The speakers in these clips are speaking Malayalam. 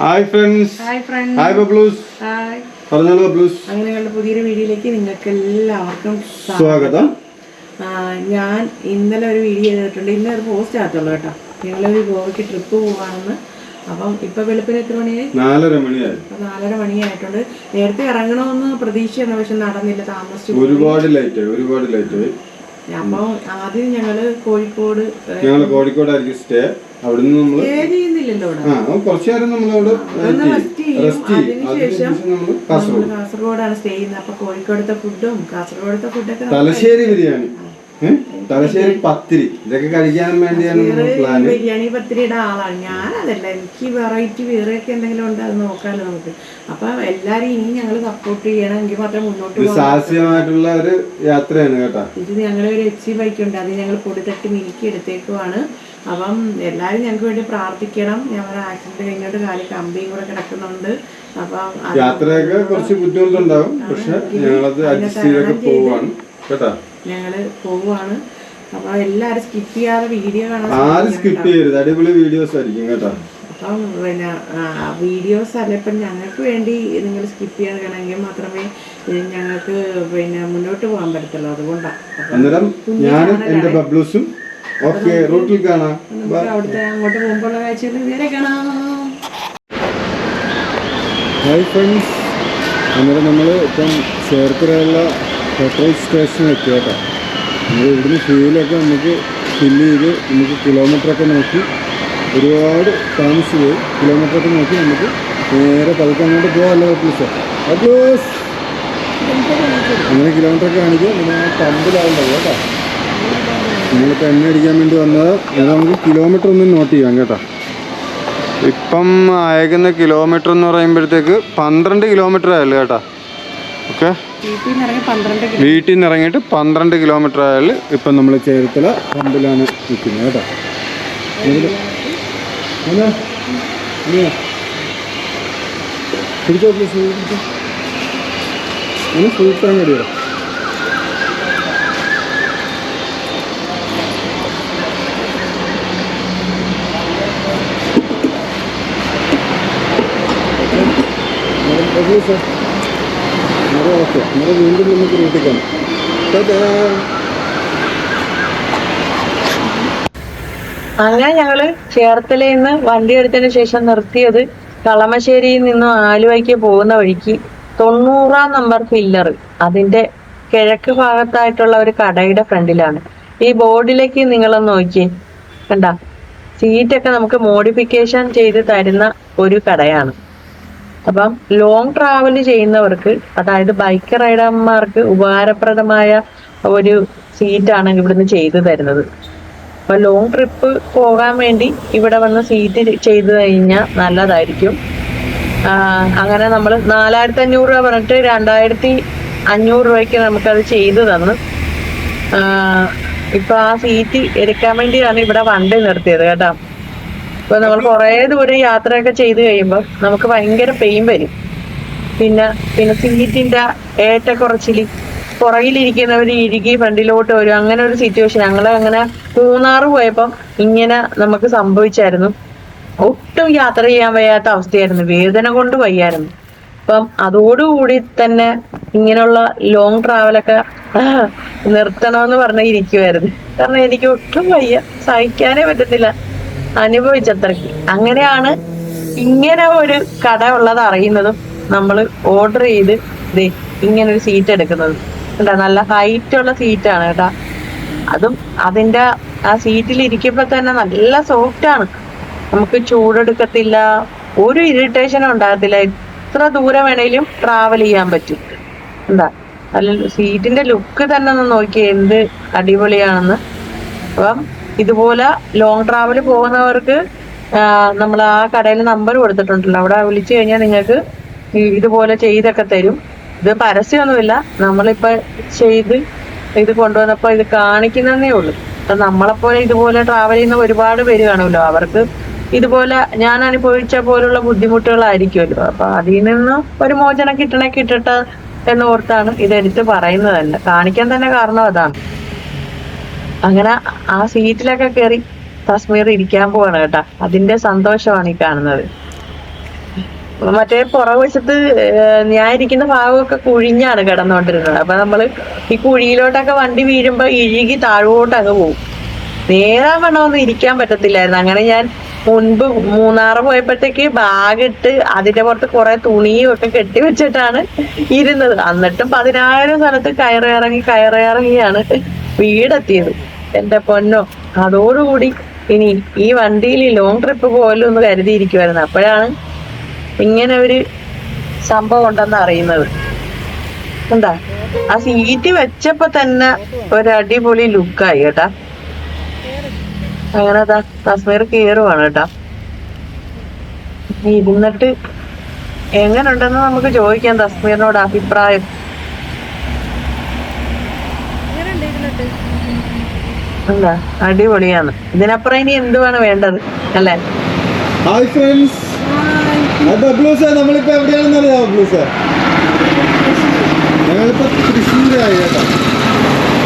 Hi friends hi friends hi ബബ്ലൂസ് hi പറഞ്ഞോളൂ ബബ്ലൂസ് അങ്ങനെയുള്ള പുതിയൊരു വീഡിയോയിലേക്ക് നിങ്ങൾക്ക് എല്ലാവർക്കും സ്വാഗതം. ഞാൻ ഇന്നലെ ഒരു വീഡിയോ ചെയ്തിട്ടുണ്ട്. ഇന്നലെ ഒരു പോസ്റ്റ് ആകത്തുള്ളൂ കേട്ടോ. ഞങ്ങളൊരു ഗോവയ്ക്ക് ട്രിപ്പ് പോവാണെന്ന്. അപ്പം ഇപ്പൊ വെളുപ്പിന് എത്ര മണിയായി? നാലര മണിയായി. നാലര മണിയായിട്ടുണ്ട്. നേരത്തെ ഇറങ്ങണമെന്ന് പ്രതീക്ഷയാണ് പക്ഷെ നടന്നില്ല താമസിച്ചു. ഒരുപാട് ലേറ്റ് ഒരുപാട് ലേറ്റ് അപ്പം ആദ്യം ഞങ്ങൾ കോഴിക്കോട് ഞങ്ങൾ കോഴിക്കോടായിരിക്കും സ്റ്റേ അവിടുന്ന് നമ്മൾ ആ കുറച്ചു നേരം നമ്മളവിടെ റെസ്റ്റ് അതിനുശേഷം നമ്മൾ കാസർഗോഡ്. കാസർഗോഡാണ് സ്റ്റേ ചെയ്യുന്നത്. അപ്പൊ കോഴിക്കോടത്തെ ഫുഡും കാസർഗോഡത്തെ ഫുഡൊക്കെ തലശ്ശേരി ബിരിയാണി? തലശ്ശേരി പത്തിരി. ഇതൊക്കെ കഴിക്കാൻ വേണ്ടിയാണ് പ്ലാൻ ബിരിയാണി പത്തിരിയുടെ ആളാണ്. ഞാൻ അതല്ല എനിക്ക് വെറൈറ്റി വേറെ ഒക്കെ എന്തെങ്കിലും ഉണ്ട് അത് നോക്കാമല്ലോ നമുക്ക്. അപ്പൊ എല്ലാരും ഇനി ഞങ്ങൾ സപ്പോർട്ട് ചെയ്യണം. എങ്കിൽ മാത്രമേ മുന്നോട്ട് സാഹസികമായിട്ടുള്ള ഒരു യാത്രയാണ് കേട്ടോ. ഇത് ഞങ്ങളെ ഒരു എച്ച് ബൈക്ക് ഉണ്ട് അത് ഞങ്ങൾ പൊടി തട്ടി മിനുക്കി എടുത്തേക്കുവാണ്. അപ്പം എല്ലാവരും ഞങ്ങൾക്ക് വേണ്ടി പ്രാർത്ഥിക്കണം. ഞങ്ങളുടെ ആക്സിഡന്റ് കഴിഞ്ഞിട്ട് കാലി കമ്പിയും കൂടെ കിടക്കുന്നുണ്ട്. അപ്പം യാത്രയൊക്കെ കുറച്ച് ബുദ്ധിമുട്ടുണ്ടാവും പക്ഷെ ഞങ്ങളത് അഡ്ജസ്റ്റ് പോവാണ്. കേട്ടോ? ഞങ്ങൾ പോവാണ്. അപ്പൊ എല്ലാരും സ്കിപ്പ് ചെയ്യാതെ വീഡിയോ കാണാൻ ആരും സ്കിപ്പ് ചെയ്യരുത്. അടിപൊളി വീഡിയോസ് ആയിരിക്കും കേട്ടോ. അപ്പം പിന്നെ വീഡിയോസ് അല്ല? ഇപ്പം ഞങ്ങൾക്ക് വേണ്ടി നിങ്ങൾ സ്കിപ്പ് ചെയ്യാതെ കാണണമെങ്കിൽ മാത്രമേ ഞങ്ങൾക്ക് പിന്നെ മുന്നോട്ട് പോകാൻ പറ്റത്തുള്ളൂ. അതുകൊണ്ടാണ് അന്നേരം ഞാനും എന്റെ ബബ്ലൂസും ഓക്കെ റൂട്ടിൽ കാണാം. അവിടുത്തെ അങ്ങോട്ട് പോകുമ്പോഴുള്ള കാണാം. ഹായ് ഫ്രണ്ട്സ് അന്നേരം നമ്മൾ ഇപ്പം ചേർത്തലയുള്ള പെട്രോൾ സ്റ്റേഷനിൽ എത്തി കേട്ടോ. നമ്മൾ ഇവിടുന്ന് ഫ്യൂലൊക്കെ നമുക്ക് ഫില്ല് ചെയ്ത് നമുക്ക് കിലോമീറ്ററൊക്കെ നോക്കി ഒരുപാട് താമസിച്ച് പോയി. കിലോമീറ്ററൊക്കെ നോക്കി നമുക്ക് നേരെ പതുക്കെ അങ്ങോട്ട് പോകാമല്ലോ പ്ലീസ് ബബ്ലൂസ് അങ്ങനെ കിലോമീറ്ററൊക്കെ കാണിക്കും നമ്മൾ പമ്പിലാവുണ്ടാവും കേട്ടോ. നമ്മളിപ്പോൾ എണ്ണ അടിക്കാൻ വേണ്ടി വന്നത് ഏതാണെങ്കിൽ നമുക്ക് കിലോമീറ്റർ ഒന്ന് നോട്ട് ചെയ്യാം കേട്ടോ. ഇപ്പം അയക്കുന്ന കിലോമീറ്റർ എന്ന് പറയുമ്പോഴത്തേക്ക് പന്ത്രണ്ട് കിലോമീറ്റർ ആയല്ലോ കേട്ടോ? ഓക്കെ വീട്ടിൽ നിന്ന് ഇറങ്ങിയിട്ട് പന്ത്രണ്ട് കിലോമീറ്റർ ആയാൽ ഇപ്പം നമ്മൾ ചേർത്തല പമ്പിലാണ് നിൽക്കുന്നത് കേട്ടോ. പിടിച്ചോ പ്ലീസ് ഒന്ന് ഫുൾ അടിയോ? അത് ഓക്കെ നമുക്ക് വീണ്ടും നമുക്ക് ടാറ്റാ. അങ്ങനെ ഞങ്ങൾ ചേർത്തലയിൽ നിന്ന് വണ്ടി എടുത്തതിന് ശേഷം നിർത്തിയത് കളമശ്ശേരിയിൽ നിന്നും ആലുവയ്ക്ക് പോകുന്ന വഴിക്ക് തൊണ്ണൂറാം നമ്പർ പില്ലർ അതിന്റെ കിഴക്ക് ഭാഗത്തായിട്ടുള്ള ഒരു കടയുടെ ഫ്രണ്ടിലാണ്. ഈ ബോർഡിലേക്ക് നിങ്ങളൊന്ന് നോക്കിയേ. കണ്ട? സീറ്റൊക്കെ നമുക്ക് മോഡിഫിക്കേഷൻ ചെയ്ത് തരുന്ന ഒരു കടയാണ്. അപ്പം ലോങ് ട്രാവൽ ചെയ്യുന്നവർക്ക് അതായത് ബൈക്ക് റൈഡർമാർക്ക് ഉപകാരപ്രദമായ ഒരു സീറ്റാണ് ഇവിടുന്ന് ചെയ്തു തരുന്നത്. അപ്പൊ ലോങ് ട്രിപ്പ് പോകാൻ വേണ്ടി ഇവിടെ വന്ന് സീറ്റ് ചെയ്തു കഴിഞ്ഞാൽ നല്ലതായിരിക്കും. അങ്ങനെ നമ്മൾ നാലായിരത്തി അഞ്ഞൂറ് രൂപ പറഞ്ഞിട്ട് രണ്ടായിരത്തി അഞ്ഞൂറ് രൂപയ്ക്ക് നമുക്കത് ചെയ്തു തന്നു. ഇപ്പൊ ആ സീറ്റ് എടുക്കാൻ വേണ്ടിയാണ് ഇവിടെ വണ്ടി നിർത്തിയത് കേട്ടോ. ഇപ്പൊ നമ്മൾ കുറേ ദൂരം യാത്രയൊക്കെ ചെയ്ത് കഴിയുമ്പോൾ നമുക്ക് ഭയങ്കര പെയിൻ വരും. പിന്നെ പിന്നെ സീറ്റിന്റെ ഏറ്റക്കുറച്ചിൽ പുറകിലിരിക്കുന്നവർ ഇഴുകി ഫ്രണ്ടിലോട്ട് വരും. അങ്ങനെ ഒരു സിറ്റുവേഷൻ ഞങ്ങൾ അങ്ങനെ മൂന്നാറ് പോയപ്പം ഇങ്ങനെ നമുക്ക് സംഭവിച്ചായിരുന്നു. ഒട്ടും യാത്ര ചെയ്യാൻ വയ്യാത്ത അവസ്ഥയായിരുന്നു. വേദന കൊണ്ട് വയ്യായിരുന്നു. അപ്പം അതോടുകൂടി തന്നെ ഇങ്ങനെയുള്ള ലോങ് ട്രാവലൊക്കെ നിർത്തണമെന്ന് പറഞ്ഞ ഇരിക്കുമായിരുന്നു കാരണം എനിക്ക് ഒട്ടും വയ്യ. സഹിക്കാനേ പറ്റത്തില്ല. അനുഭവിച്ചത്രയ്ക്ക് അങ്ങനെയാണ് ഇങ്ങനെ ഒരു കട ഉള്ളത് അറിയുന്നതും നമ്മൾ ഓർഡർ ചെയ്ത് ദേ ഇങ്ങനെ ഒരു സീറ്റ് എടുക്കുന്നത്. കേട്ടാ നല്ല ഹൈറ്റ് ഉള്ള സീറ്റാണ് കേട്ടാ. അതും അതിന്റെ ആ സീറ്റിൽ ഇരിക്കുമ്പോ തന്നെ നല്ല സോഫ്റ്റ് ആണ്. നമുക്ക് ചൂടെടുക്കത്തില്ല ഒരു ഇറിറ്റേഷനും ഉണ്ടാകത്തില്ല. എത്ര ദൂരം വേണേലും ട്രാവൽ ചെയ്യാൻ പറ്റും. എന്താ അല്ല സീറ്റിന്റെ ലുക്ക് തന്നെ ഒന്ന് നോക്കി എന്ത് അടിപൊളിയാണെന്ന്. അപ്പം ഇതുപോലെ ലോങ് ട്രാവൽ പോകുന്നവർക്ക് നമ്മൾ ആ കടയിൽ നമ്പർ കൊടുത്തിട്ടുണ്ടല്ലോ. അവിടെ വിളിച്ചു കഴിഞ്ഞാൽ നിങ്ങൾക്ക് ഇതുപോലെ ചെയ്തൊക്കെ തരും. ഇത് പരസ്യമൊന്നുമില്ല. നമ്മളിപ്പോൾ ചെയ്ത് ഇത് കൊണ്ടുവന്നപ്പോൾ ഇത് കാണിക്കുന്നതേ ഉള്ളൂ. അപ്പൊ നമ്മളെപ്പോലെ ഇതുപോലെ ട്രാവൽ ചെയ്യുന്ന ഒരുപാട് പേര് കാണുമല്ലോ. അവർക്ക് ഇതുപോലെ ഞാൻ അനുഭവിച്ച പോലുള്ള ബുദ്ധിമുട്ടുകളായിരിക്കുമല്ലോ. അപ്പൊ അതിൽ നിന്ന് ഒരു മോചനം കിട്ടണേ കിട്ടട്ടെ എന്ന് ഓർത്താണ് ഇതെടുത്ത് പറയുന്നത് കാണിക്കാൻ തന്നെ കാരണം അതാണ്. അങ്ങനെ ആ സീറ്റിലൊക്കെ കയറി തസ്മീർ ഇരിക്കാൻ പോവാണ് കേട്ടാ. അതിന്റെ സന്തോഷമാണ് ഈ കാണുന്നത്. മറ്റേ പുറകുവശത്ത് ഞാൻ ഇരിക്കുന്ന ഭാഗമൊക്കെ കുഴിഞ്ഞാണ് കിടന്നുകൊണ്ടിരുന്നത്. അപ്പൊ നമ്മൾ ഈ കുഴിയിലോട്ടൊക്കെ വണ്ടി വീഴുമ്പോ ഇഴുകി താഴോട്ടങ്ങ് പോകും നേരെ വേണമെന്ന് ഇരിക്കാൻ പറ്റത്തില്ലായിരുന്നു. അങ്ങനെ ഞാൻ മുൻപ് മൂന്നാറ് പോയപ്പോഴത്തേക്ക് ബാഗ് ഇട്ട് അതിന്റെ പുറത്ത് കുറെ തുണിയും ഒക്കെ കെട്ടി വെച്ചിട്ടാണ് ഇരുന്നത്. എന്നിട്ടും പതിനായിരം സ്ഥലത്ത് കയറിറങ്ങി കയറിറങ്ങിയാണ് വീടെത്തിയത്. എന്റെ പൊന്നോ അതോടുകൂടി ഇനി ഈ വണ്ടിയിൽ ലോങ് ട്രിപ്പ് പോലും ഒന്ന് കരുതിയിരിക്കുമായിരുന്നു അപ്പോഴാണ് ഇങ്ങനെ ഒരു സംഭവം ഉണ്ടെന്ന് അറിയുന്നത്. എന്താ? ആ സീറ്റ് വെച്ചപ്പോ തന്നെ ഒരു അടിപൊളി ലുക്കായി കേട്ടാ. അങ്ങനെ അതാ കശ്മീർ കയറുവാണ് കേട്ടാ. ഇരുന്നിട്ട് എങ്ങനുണ്ടെന്ന് നമുക്ക് ചോദിക്കാം തസ്മീറിനോട് അഭിപ്രായം. എന്താ? അടിപൊളിയാണ്. ഇതിനപ്പുറം ഇനി എന്തുവാണ് വേണ്ടത്? അല്ലേ? ഹായ് ഫ്രണ്ട്സ് നമ്മളിപ്പോ എവിടെയാണെന്ന് അറിയാം സാർ ഞങ്ങളിപ്പോ തൃശ്ശൂരായി കേട്ടോ.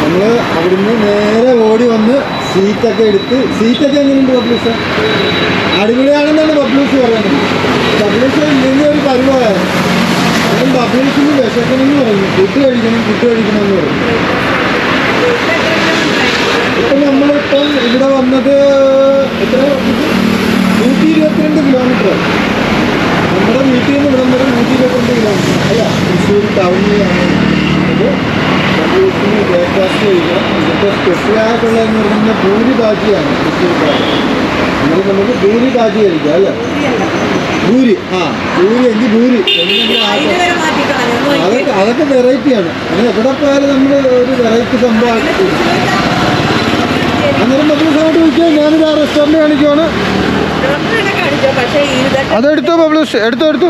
നമ്മൾ അവിടുന്ന് നേരെ ഓടി വന്ന് സീറ്റൊക്കെ എടുത്ത് സീറ്റൊക്കെ എങ്ങനെയുണ്ട് ബബ്ലൂസ് അടിപൊളിയാണെന്നാണ് ബബ്ലൂസ് പറയുന്നത്. ബബ്ലൂസ് ഇല്ലെങ്കിൽ ഒരു പരിവായാണ് അപ്പം ബബ്ലൂസിന് വിശക്കണമെന്ന് പറഞ്ഞു. ഫുഡ് കഴിക്കണം ഫുഡ് കഴിക്കണം എന്ന് പറഞ്ഞു. ഇവിടെ വന്നത് എത്ര നൂറ്റി ഇരുപത്തിരണ്ട് കിലോമീറ്റർ നമ്മുടെ വീട്ടിൽ നിന്ന് ഇവിടെ വരെ നൂറ്റി ഇരുപത്തിരണ്ട് കിലോമീറ്റർ അല്ല തൃശ്ശൂർ ടൗണിലാണ് ഇത് ബ്രേക്ക്ഫാസ്റ്റ് ഇവിടുത്തെ സ്പെഷ്യലായിട്ടുള്ളതെന്ന് പറയുന്നത് ഭൂരി ബാജിയാണ് തൃശ്ശൂർക്കാർ നമ്മൾ നമുക്ക് ഭൂരി ബാജി കഴിക്കാം അല്ലേ? ഭൂരി ആ ഭൂരി എങ്കിൽ ഭൂരി. അതൊക്കെ അതൊക്കെ വെറൈറ്റിയാണ് അങ്ങനെ എവിടെ പോയാലും നമ്മൾ ഒരു വെറൈറ്റി സംഭവം അന്നേരം ബബ്ലൂസ് അങ്ങോട്ട് ചോദിച്ചാൽ ഞാനൊരു ആ റെസ്റ്റോറന്റ് കാണിക്കുവാണ്. അതെടുത്തോ പബ്ലിഷ്. എടുത്തോ എടുത്തു.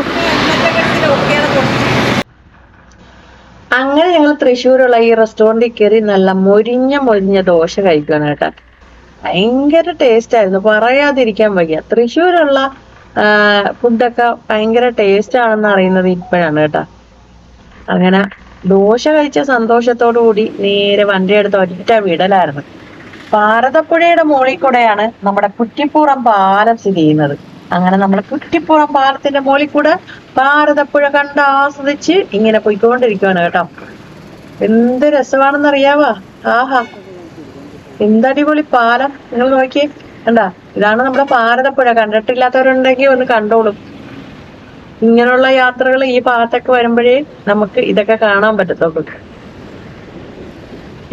അങ്ങനെ ഞങ്ങൾ തൃശ്ശൂരുള്ള ഈ റെസ്റ്റോറന്റിൽ കയറി നല്ല മൊരിഞ്ഞ മൊരിഞ്ഞ ദോശ കഴിക്കുകയാണ് കേട്ടോ. ഭയങ്കര ടേസ്റ്റ് ആയിരുന്നു. പറയാതിരിക്കാൻ വയ്യ. തൃശ്ശൂരുള്ള ഫുഡൊക്കെ ഭയങ്കര ടേസ്റ്റ് ആണെന്ന് അറിയുന്നത് ഇപ്പോഴാണ് കേട്ടോ. അങ്ങനെ ദോശ കഴിച്ച സന്തോഷത്തോടു കൂടി നേരെ വണ്ടി എടുത്ത് ഒറ്റ വിടലായിരുന്നു. ഭാരതപ്പുഴയുടെ മുകളിൽ കൂടെയാണ് നമ്മുടെ കുറ്റിപ്പുറം പാലം സ്ഥിതി ചെയ്യുന്നത്. അങ്ങനെ നമ്മൾ കുറ്റിപ്പുറം പാലത്തിന്റെ മുകളിൽ കൂടെ ഭാരതപ്പുഴ കണ്ട് ആസ്വദിച്ച് ഇങ്ങനെ പോയിക്കൊണ്ടിരിക്കുവാണ് കേട്ടോ. എന്ത് രസമാണെന്ന് അറിയാവാ? ആഹാ. എന്തടിപൊളി പാലം. നിങ്ങൾ നോക്കിയേ. കണ്ടാ? ഇതാണ് നമ്മുടെ ഭാരതപ്പുഴ കണ്ടിട്ടില്ലാത്തവരുണ്ടെങ്കിൽ ഒന്ന് കണ്ടോളും. ഇങ്ങനെയുള്ള യാത്രകൾ ഈ ഭാഗത്തൊക്കെ വരുമ്പോഴേ നമുക്ക് ഇതൊക്കെ കാണാൻ പറ്റത്തുള്ളൂ.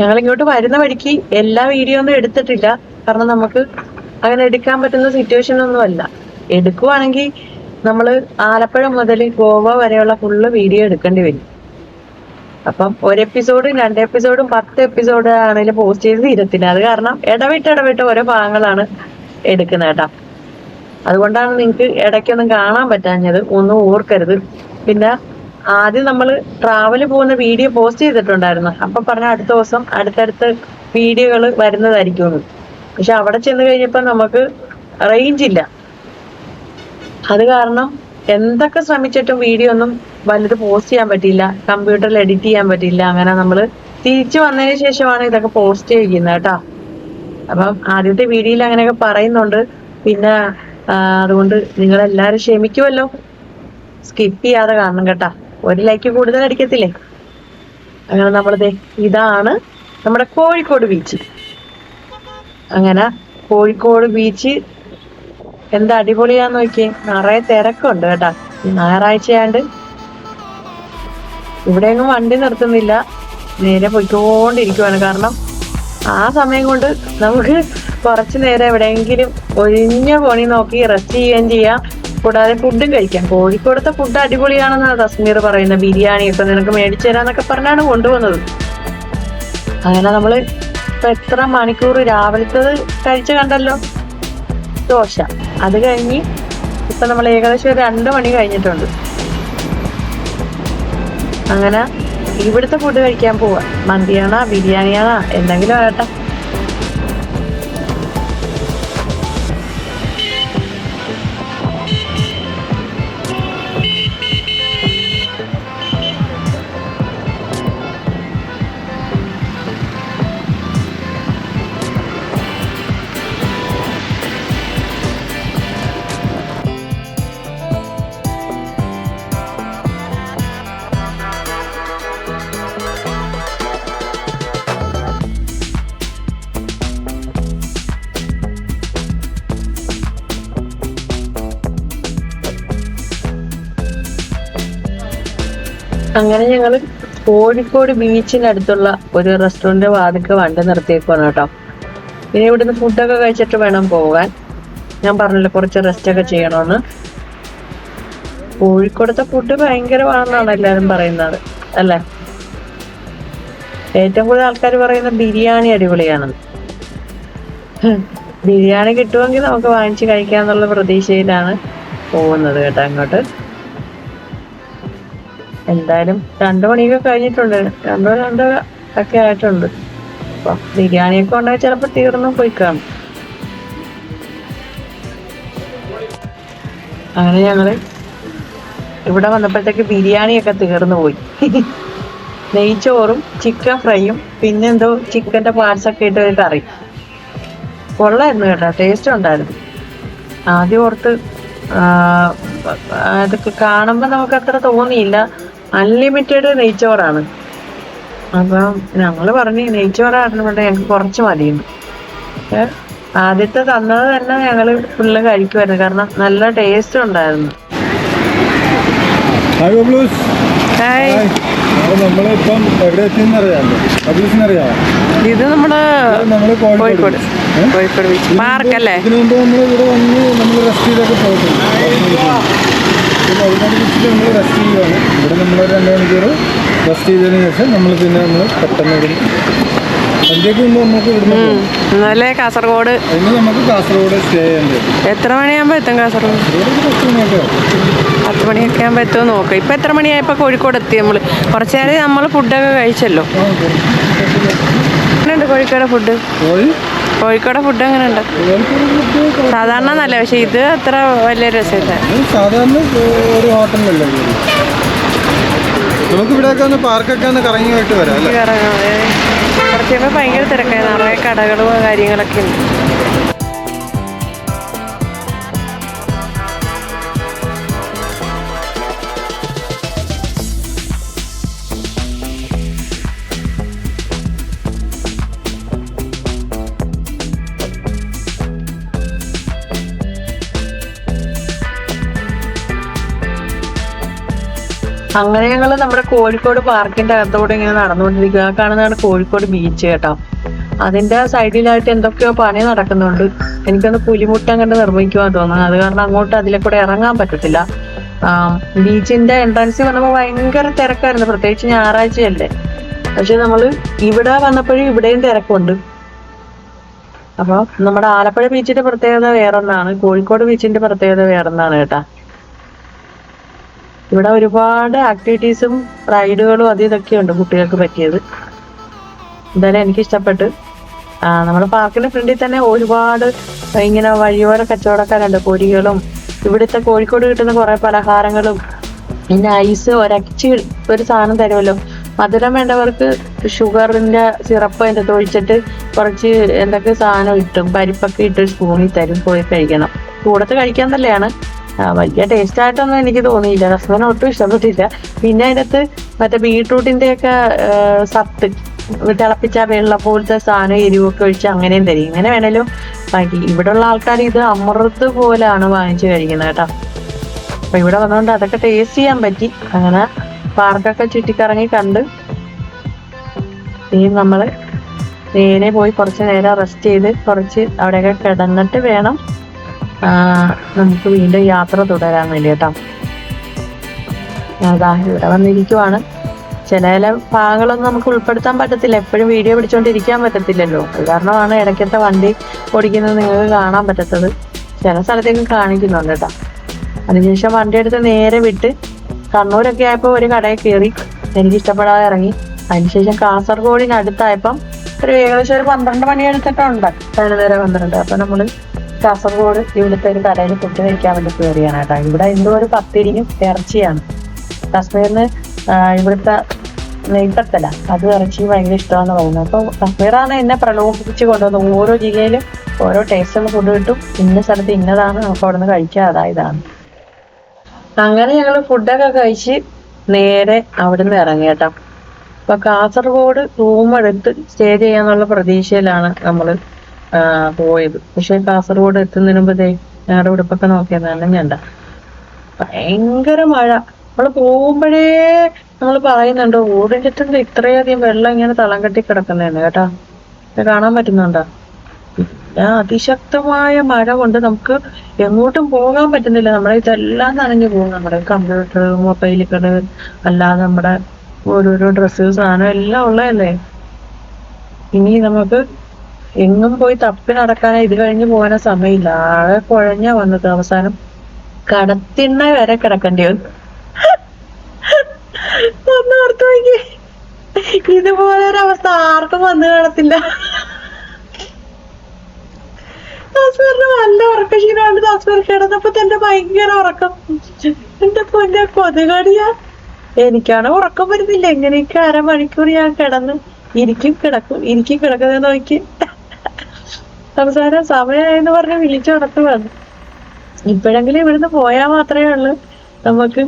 ഞങ്ങൾ ഇങ്ങോട്ട് വരുന്ന വഴിക്ക് എല്ലാ വീഡിയോ ഒന്നും എടുത്തിട്ടില്ല. കാരണം നമുക്ക് അങ്ങനെ എടുക്കാൻ പറ്റുന്ന സിറ്റുവേഷൻ ഒന്നും അല്ല. എടുക്കുവാണെങ്കിൽ നമ്മൾ ആലപ്പുഴ മുതൽ ഗോവ വരെയുള്ള ഫുള്ള് വീഡിയോ എടുക്കേണ്ടി വരും. അപ്പം ഒരു എപ്പിസോഡും രണ്ട് എപ്പിസോഡും പത്ത് എപ്പിസോഡ് ആണെങ്കിലും പോസ്റ്റ് ചെയ്ത് തീരത്തില്ല. അത് കാരണം ഇടവിട്ട് ഇടവിട്ട് ഓരോ ഭാഗങ്ങളാണ് എടുക്കുന്നത് കേട്ടോ. അതുകൊണ്ടാണ് നിങ്ങൾക്ക് ഇടയ്ക്കൊന്നും കാണാൻ പറ്റാഞ്ഞത്. ഒന്നും ഓർക്കരുത്. പിന്നെ ആദ്യം നമ്മൾ ട്രാവൽ പോകുന്ന വീഡിയോ പോസ്റ്റ് ചെയ്തിട്ടുണ്ടായിരുന്നു. അപ്പൊ പറഞ്ഞ അടുത്ത ദിവസം അടുത്തടുത്ത് വീഡിയോകൾ വരുന്നതായിരിക്കും. പക്ഷെ അവിടെ ചെന്ന് കഴിഞ്ഞപ്പോൾ നമുക്ക് റേഞ്ച് ഇല്ല. അത് കാരണം എന്തൊക്കെ ശ്രമിച്ചിട്ടും വീഡിയോ ഒന്നും വലുത് പോസ്റ്റ് ചെയ്യാൻ പറ്റില്ല കമ്പ്യൂട്ടറിൽ എഡിറ്റ് ചെയ്യാൻ പറ്റില്ല അങ്ങനെ നമ്മൾ തിരിച്ചു വന്നതിന് ശേഷമാണ് ഇതൊക്കെ പോസ്റ്റ് ചെയ്യുന്നത് കേട്ടോ. അപ്പം ആദ്യത്തെ വീഡിയോയിൽ അങ്ങനെയൊക്കെ പറയുന്നുണ്ട്. പിന്നെ അതുകൊണ്ട് നിങ്ങൾ എല്ലാവരും ക്ഷമിക്കുമല്ലോ സ്കിപ്പ് ചെയ്യാതെ കാണണം കേട്ടാ. ഒരു ലൈക്ക് കൂടുതൽ അടിക്കത്തില്ലേ? അങ്ങനെ നമ്മളിത് ഇതാണ് നമ്മുടെ കോഴിക്കോട് ബീച്ച് അങ്ങനെ കോഴിക്കോട് ബീച്ച് എന്താ അടിപൊളിയാന്ന് നോക്കിയേ. നിറയെ തിരക്കുണ്ട് കേട്ടാ. ഞായറാഴ്ചയാണ്ട് ഇവിടെയൊന്നും വണ്ടി നിർത്തുന്നില്ല. നേരെ പോയിക്കൊണ്ടിരിക്കുവാണ്. കാരണം ആ സമയം കൊണ്ട് നമുക്ക് കുറച്ച് നേരം എവിടെയെങ്കിലും ഒഴിഞ്ഞ കോണി നോക്കി റെസ്റ്റ് ചെയ്യുകയും ചെയ്യാം. കൂടാതെ ഫുഡും കഴിക്കാം. കോഴിക്കോടത്തെ ഫുഡ് അടിപൊളിയാണെന്നാണ് തസ്മീർ പറയുന്നത് ബിരിയാണി ഒക്കെ നിനക്ക് മേടിച്ചു തരാന്നൊക്കെ പറഞ്ഞാണ് കൊണ്ടുവന്നത്. അങ്ങനെ നമ്മൾ ഇപ്പൊ എത്ര മണിക്കൂർ രാവിലത്തത് കഴിച്ചു കണ്ടല്ലോ? ദോശ. അത് കഴിഞ്ഞ് ഇപ്പൊ നമ്മൾ ഏകദേശം ഒരു രണ്ട് മണി കഴിഞ്ഞിട്ടുണ്ട്. അങ്ങനെ ഇവിടുത്തെ ഫുഡ് കഴിക്കാൻ പോവാ. മന്തിയാണോ ബിരിയാണിയാണോ എന്തെങ്കിലും ആകട്ടെ. അങ്ങനെ ഞങ്ങൾ കോഴിക്കോട് ബീച്ചിനടുത്തുള്ള ഒരു റെസ്റ്റോറന്റ് വാതിക്ക് വണ്ടി നിർത്തിയേക്കുവാണ് കേട്ടോ. ഇനി ഇവിടുന്ന് ഫുഡൊക്കെ കഴിച്ചിട്ട് വേണം പോകാൻ. ഞാൻ പറഞ്ഞില്ല കുറച്ച് റെസ്റ്റ് ഒക്കെ ചെയ്യണമെന്ന് കോഴിക്കോടത്തെ ഫുഡ് ഭയങ്കരമാണെന്നാണ് എല്ലാരും പറയുന്നത് അല്ലേ? ഏറ്റവും കൂടുതൽ ആൾക്കാർ പറയുന്ന ബിരിയാണി അടിപൊളിയാണെന്ന്. ബിരിയാണി കിട്ടുമെങ്കിൽ നമുക്ക് വാങ്ങിച്ച് കഴിക്കാന്നുള്ള പ്രതീക്ഷയിലാണ് പോകുന്നത് കേട്ടോ അങ്ങോട്ട്. എന്തായാലും രണ്ടു മണിയൊക്കെ കഴിഞ്ഞിട്ടുണ്ട്. രണ്ടോ രണ്ടോ ഒക്കെ ആയിട്ടുണ്ട്. അപ്പൊ ബിരിയാണിയൊക്കെ ഉണ്ടായി ചിലപ്പോ തീർന്നു പോയി കാണും. അങ്ങനെ ഞങ്ങൾ ഇവിടെ വന്നപ്പോഴത്തേക്ക് ബിരിയാണിയൊക്കെ തീർന്നു പോയി. നെയ്ച്ചോറും ചിക്കൻ ഫ്രൈയും പിന്നെന്തോ ചിക്കന്റെ പാർട്സ് ഒക്കെ ഇട്ട് ഒരു കറി. കൊള്ളായിരുന്നു കേട്ടോ ടേസ്റ്റ് ഉണ്ടായിരുന്നു. ആദ്യം ഓർത്ത് അതൊക്കെ കാണുമ്പോൾ നമുക്ക് അത്ര തോന്നിയില്ല. അൺലിമിറ്റഡ് നെയ്ച്ചോറാണ് അപ്പം ഞങ്ങൾ പറഞ്ഞു നെയ്ച്ചോറാണെന്നുണ്ടെങ്കിൽ ഞങ്ങൾക്ക് കുറച്ച് മതിയുണ്ട് ആദ്യത്തെ തന്നത് തന്നെ ഞങ്ങൾ ഫുള്ള് കഴിക്കുമായിരുന്നു കാരണം നല്ല ടേസ്റ്റ് ഉണ്ടായിരുന്നു. നമ്മളിപ്പം എവിടെ അറിയാമോ? ഇത് നമ്മുടെ നമ്മൾ കോഴിക്കോട് കോഴിക്കോട്? ബീച്ച്. പാർക്കല്ലേ ഇതിനു മുമ്പ് നമ്മൾ ഇവിടെ വന്ന് നമ്മൾ റെസ്റ്റ് ചെയ്തൊക്കെ പോയിട്ടുണ്ട്. പിന്നെ അതിനോട് വെച്ചിട്ട് നമ്മൾ റെസ്റ്റ് ചെയ്യുകയാണ് ഇവിടെ നമ്മൾ രണ്ട് മണിക്കൂർ റെസ്റ്റ് ചെയ്തതിന് ശേഷം നമ്മൾ പിന്നെ നമ്മൾ പെട്ടെന്ന് ഇന്നലെ കാസർഗോഡ് നമുക്ക് കാസർഗോഡ് സ്റ്റേ എത്ര മണിയാകുമ്പോ എത്തും കാസർഗോഡ്? പത്ത് മണിയൊക്കെ ആകുമ്പോൾ എത്തുമോ നോക്കാം. ഇപ്പൊ എത്ര മണിയായപ്പോൾ കോഴിക്കോട് എത്തി നമ്മൾ? കുറച്ച് നേരം നമ്മൾ ഫുഡൊക്കെ കഴിച്ചല്ലോ. കോഴിക്കോട് ഫുഡ് കോഴിക്കോട് ഫുഡ് എങ്ങനെ ഉണ്ട് സാധാരണ നല്ല പക്ഷെ ഇത് അത്ര വലിയ രസമില്ല. സാധാരണ ഒരു ഹോട്ടലിലല്ലേ ഉള്ളത്. നമുക്ക് ഇവിടെയൊക്കെ ഒന്ന് പാർക്കൊക്കെ ഒന്ന് വരാം കുറച്ച് ഭയങ്കര തിരക്കായി നിറയെ കടകളും കാര്യങ്ങളൊക്കെ ഉണ്ട്. അങ്ങനെ ഞങ്ങൾ നമ്മുടെ കോഴിക്കോട് പാർക്കിന്റെ അകത്തോടെ ഇങ്ങനെ നടന്നുകൊണ്ടിരിക്കുക. ആ കാണുന്നതാണ് കോഴിക്കോട് ബീച്ച് കേട്ടോ. അതിന്റെ സൈഡിലായിട്ട് എന്തൊക്കെയോ പണി നടക്കുന്നുണ്ട്. എനിക്കൊന്ന് പുലിമുട്ടം കണ്ട് നിർമ്മിക്കുവാൻ തോന്നുന്നു. അത് കാരണം അങ്ങോട്ട് അതിലെ കൂടെ ഇറങ്ങാൻ പറ്റത്തില്ല. ബീച്ചിന്റെ എൻട്രൻസിൽ വന്നപ്പോൾ ഭയങ്കര തിരക്കായിരുന്നു. പ്രത്യേകിച്ച് ഞായറാഴ്ചയല്ലേ. പക്ഷെ നമ്മൾ ഇവിടെ വന്നപ്പോഴും ഇവിടെയും തിരക്കുണ്ട്. അപ്പൊ നമ്മുടെ ആലപ്പുഴ ബീച്ചിന്റെ പ്രത്യേകത വേറൊന്നാണ്. കോഴിക്കോട് ബീച്ചിന്റെ പ്രത്യേകത വേറൊന്നാണ് കേട്ടാ. ഇവിടെ ഒരുപാട് ആക്ടിവിറ്റീസും റൈഡുകളും അത് ഇതൊക്കെ ഉണ്ട് കുട്ടികൾക്ക് പറ്റിയത്. എന്തായാലും എനിക്ക് ഇഷ്ടപ്പെട്ട് നമ്മുടെ പാർക്കിന്റെ ഫ്രണ്ടിൽ തന്നെ ഒരുപാട് ഇങ്ങനെ വഴിയോര കച്ചവടക്കാരുണ്ട്. പൊരികളും ഇവിടുത്തെ കോഴിക്കോട് കിട്ടുന്ന കുറെ പലഹാരങ്ങളും പിന്നെ ഐസ് ഒരച്ച് ഒരു സാധനം തരുമല്ലോ. മധുരം വേണ്ടവർക്ക് ഷുഗറിന്റെ സിറപ്പ് അതിന്റെ ഒഴിച്ചിട്ട് കുറച്ച് എന്തൊക്കെ സാധനം ഇട്ടും പരിപ്പൊക്കെ ഇട്ട് സ്പൂണിൽ തരും പോയി കഴിക്കണം. കൂടത്ത് കഴിക്കാൻ തന്നെയാണ്. വലിയ ടേസ്റ്റ് ആയിട്ടൊന്നും എനിക്ക് തോന്നിയില്ല. ഹസ്ബൻഡ് ഒട്ടും ഇഷ്ടപ്പെട്ടില്ല. പിന്നെ അതിനകത്ത് മറ്റേ ബീട്രൂട്ടിന്റെ ഒക്കെ സത്ത് തിളപ്പിച്ച വെള്ളം പോലത്തെ സാധനം എരിവൊക്കെ ഒഴിച്ച് അങ്ങനെയും തരും. ഇങ്ങനെ വേണേലും ബാക്കി ഉള്ള ആൾക്കാർ ഇത് അമൃത് പോലാണ് വാങ്ങിച്ചു കഴിക്കുന്നത് കേട്ടോ. അപ്പൊ ഇവിടെ വന്നുകൊണ്ട് അതൊക്കെ ടേസ്റ്റ് ചെയ്യാൻ പറ്റി. അങ്ങനെ പാർക്കൊക്കെ ചുറ്റിക്കറങ്ങി കണ്ട് ഇനി നമ്മൾ നേരെ പോയി കുറച്ച് നേരം റെസ്റ്റ് ചെയ്ത് കുറച്ച് അവിടെയൊക്കെ കിടന്നിട്ട് വേണം നമുക്ക് വീണ്ടും യാത്ര തുടരാൻ വേണ്ടി അതാ ഇവിടെ വന്നിരിക്കുവാണ്. ചില ചില ഭാഗങ്ങളൊന്നും നമുക്ക് ഉൾപ്പെടുത്താൻ പറ്റത്തില്ല. എപ്പോഴും വീഡിയോ പിടിച്ചോണ്ടിരിക്കാൻ പറ്റത്തില്ലല്ലോ. അത് കാരണമാണ് ഇടയ്ക്കത്തെ വണ്ടി ഓടിക്കുന്നത് നിങ്ങൾക്ക് കാണാൻ പറ്റത്തത്. ചില സ്ഥലത്തേക്ക് കാണിക്കുന്നുണ്ട് കേട്ടോ. അതിനുശേഷം വണ്ടി എടുത്ത് നേരെ വിട്ട് കണ്ണൂരൊക്കെ ആയപ്പോൾ ഒരു കടയിൽ കയറി. എനിക്ക് ഇഷ്ടപ്പെടാതെ ഇറങ്ങി. അതിനുശേഷം കാസർഗോഡിന് അടുത്തായപ്പം ഒരു ഏകദേശം ഒരു പന്ത്രണ്ട് മണി എടുത്തിട്ടുണ്ട്. പതിനൊന്നര പന്ത്രണ്ട്. അപ്പൊ നമ്മൾ കാസർഗോഡ് ഇവിടുത്തെ ഒരു കടയിൽ ഫുഡ് കഴിക്കാൻ വേണ്ടി കയറിയാണ് കേട്ടോ. ഇവിടെ എന്തോ ഒരു പത്തിരിയും ഇറച്ചിയാണ്. കശ്മീരിന് ഇവിടുത്തെ നെയ്ത്തത്തല അത് ഇറച്ചി ഭയങ്കര ഇഷ്ടമാണെന്ന് പറയുന്നത് അപ്പോൾ കശ്മീറാണ് എന്നെ പ്രലോഭിപ്പിച്ച് കൊണ്ടുവന്നത്. ഓരോ ജില്ലയിലും ഓരോ ടേസ്റ്റുള്ള ഫുഡ് കിട്ടും. ഇന്ന സ്ഥലത്ത് ഇന്നതാണ് നമുക്ക് അവിടെ നിന്ന് കഴിക്കുക അതായതാണ്. അങ്ങനെ ഞങ്ങൾ ഫുഡൊക്കെ കഴിച്ച് നേരെ അവിടെ നിന്ന് ഇറങ്ങി കേട്ടോ. അപ്പൊ കാസർഗോഡ് റൂം എടുത്ത് സ്റ്റേ ചെയ്യാന്നുള്ള പ്രതീക്ഷയിലാണ് നമ്മൾ പോയത് പക്ഷെ കാസർഗോഡ് എത്തുന്നതിന് മുമ്പ് ഞങ്ങളുടെ ഉടുപ്പൊക്കെ നോക്കിയതാണ് ഞണ്ട. ഭയങ്കര മഴ. നമ്മൾ പോകുമ്പോഴേ നമ്മൾ പറയുന്നുണ്ട് അടുത്ത് ഇത്രയധികം വെള്ളം ഇങ്ങനെ തളം കെട്ടി കിടക്കുന്നതാണ് കേട്ടാ. കാണാൻ പറ്റുന്നുണ്ടോ? അതിശക്തമായ മഴ കൊണ്ട് നമുക്ക് എങ്ങോട്ടും പോകാൻ പറ്റുന്നില്ല. നമ്മുടെ ഇതെല്ലാം നനഞ്ഞു പോകും. നമ്മുടെ കമ്പ്യൂട്ടർ മൊബൈലുകൾ അല്ലാതെ നമ്മുടെ ഓരോരോ ഡ്രസ്സ് സാധനം എല്ലാം ഉള്ളതല്ലേ? ഇനി നമുക്ക് എങ്ങും പോയി തപ്പി നടക്കാനോ ഇത് കഴിഞ്ഞ് പോകാനോ സമയമില്ല. ആകെ കുഴഞ്ഞ വന്നത് അവസാനം. കടത്തിണ്ണ വരെ കിടക്കേണ്ടി വന്നു. ഒന്ന് ഓർത്ത് നോക്കി. അവസ്ഥ ആർക്കും വന്നു കാണത്തില്ല. നല്ല ഉറക്കക്ഷീണമാണ് താസ്മീർ കിടന്നപ്പോ തന്നെ ഭയങ്കര ഉറക്കം. എന്റെ പൊന്നെ കൊതുകടിയാ. എനിക്കാണ് ഉറക്കം വരുന്നില്ല. എങ്ങനെയൊക്കെ അരമണിക്കൂർ ഞാൻ കിടന്നു ഇരിക്കും കിടക്കും ഇരിക്കും കിടക്കുന്നത് നോക്കി. അവസാനം സമയമായെന്ന് പറഞ്ഞ് വിളിച്ചുണർത്തുവാണ് ഇപ്പോഴെങ്കിലും ഇവിടുന്ന് പോയാൽ മാത്രമേ ഉള്ളൂ. നമുക്ക്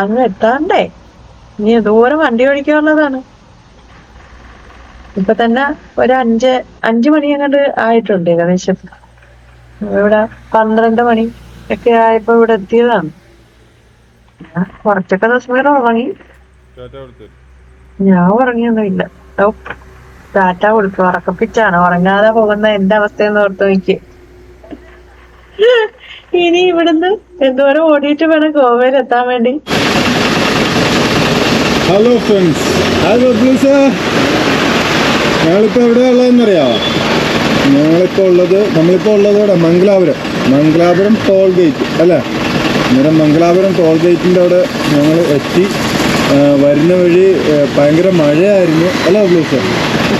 അങ്ങ് എത്താണ്ടേ? ഇനി ദൂരം വണ്ടി ഓടിക്കാനുള്ളതാണ്. ഇപ്പൊ തന്നെ ഒരു അഞ്ച് അഞ്ചു മണി അങ്ങോട്ട് ആയിട്ടുണ്ട് ഏകദേശം. ഇവിടെ പന്ത്രണ്ട് മണി ഒക്കെ ആയപ്പോ ഇവിടെ എത്തിയതാണ്. കുറച്ചൊക്കെ തസ്മീർ ഉറങ്ങി. ഞാൻ ഉറങ്ങിയൊന്നുമില്ല. ടാറ്റ കൊടുത്തു. ഉറക്കപ്പിച്ചാണ്. ഉറങ്ങാതെ പോകുന്ന എന്റെ അവസ്ഥയെന്ന് ഓർത്തു നോക്കി. ഇനി ഇവിടുന്ന് എന്തോരം ഓടിയിട്ട് വേണം ഗോവയിൽ എത്താൻ വേണ്ടി. ഹലോ ഫ്രണ്ട്സ് ഹലോ പ്ലീസ് ഞങ്ങളിപ്പോൾ എവിടെയാ ഉള്ളതെന്നറിയാമോ ഞങ്ങളിപ്പോൾ ഉള്ളത് നമ്മളിപ്പോൾ ഉള്ളത് ഇവിടെ മംഗലാപുരം. മംഗലാപുരം ടോൾ ഗേറ്റ് അല്ലേ? അന്നേരം മംഗലാപുരം ടോൾ ഗേറ്റിന്റെ അവിടെ ഞങ്ങൾ എത്തി. വരുന്ന വഴി ഭയങ്കര മഴയായിരുന്നു. അല്ലേ ബബ്ലൂസ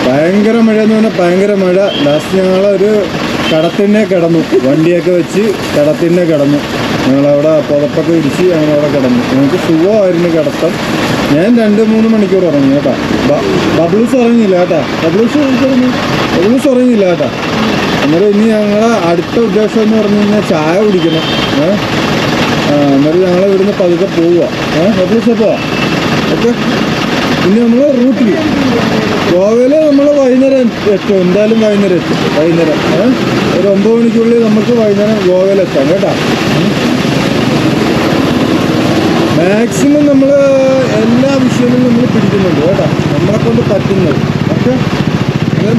ഭയങ്കര മഴ എന്ന് പറഞ്ഞാൽ ഭയങ്കര മഴ. ലാസ്റ്റ് ഞങ്ങളൊരു കടത്തിന്നെ കിടന്നു. വണ്ടിയൊക്കെ വെച്ച് കടത്തിന്നെ കിടന്നു. ഞങ്ങളവിടെ പുതപ്പൊക്കെ ഇടിച്ച് ഞങ്ങളവിടെ കിടന്നു. ഞങ്ങൾക്ക് സുഖമായിരുന്നു കിടത്തം. ഞാൻ രണ്ട് മൂന്ന് മണിക്കൂർ ഉറങ്ങി കേട്ടോ. ബബ്ലൂസ് ഉറങ്ങിയില്ല കേട്ടോ. ബബ്ലൂസ് ഉറങ്ങി ബബ്ലൂസ് ഉറങ്ങിയില്ല കേട്ടോ. അന്നേരം ഇനി ഞങ്ങളെ അടുത്ത ഉദ്ദേശം എന്ന് പറഞ്ഞു കഴിഞ്ഞാൽ ചായ കുടിക്കണം. ഏഹ് അന്നേരം ഞങ്ങൾ ഇവിടുന്ന് പതുക്കെ പോവുക ഏഹ് ബബ്ലൂസ് പോവാ ഓക്കെ. ഇനി നമ്മൾ റൂട്ടിൽ ഗോവയിൽ നമ്മൾ വൈകുന്നേരം എത്തും എന്തായാലും വൈകുന്നേരം എത്തും വൈകുന്നേരം ഒരു ഒമ്പത് മണിക്കുള്ളിൽ നമുക്ക് വൈകുന്നേരം ഗോവയിലെത്താം കേട്ടോ. മാക്സിമം നമ്മൾ എല്ലാ വിഷയങ്ങളും നമ്മൾ പിടിക്കുന്നുണ്ട് കേട്ടോ. നമ്മളെ കൊണ്ട് പറ്റുന്നത്. ഓക്കെ? അങ്ങനെ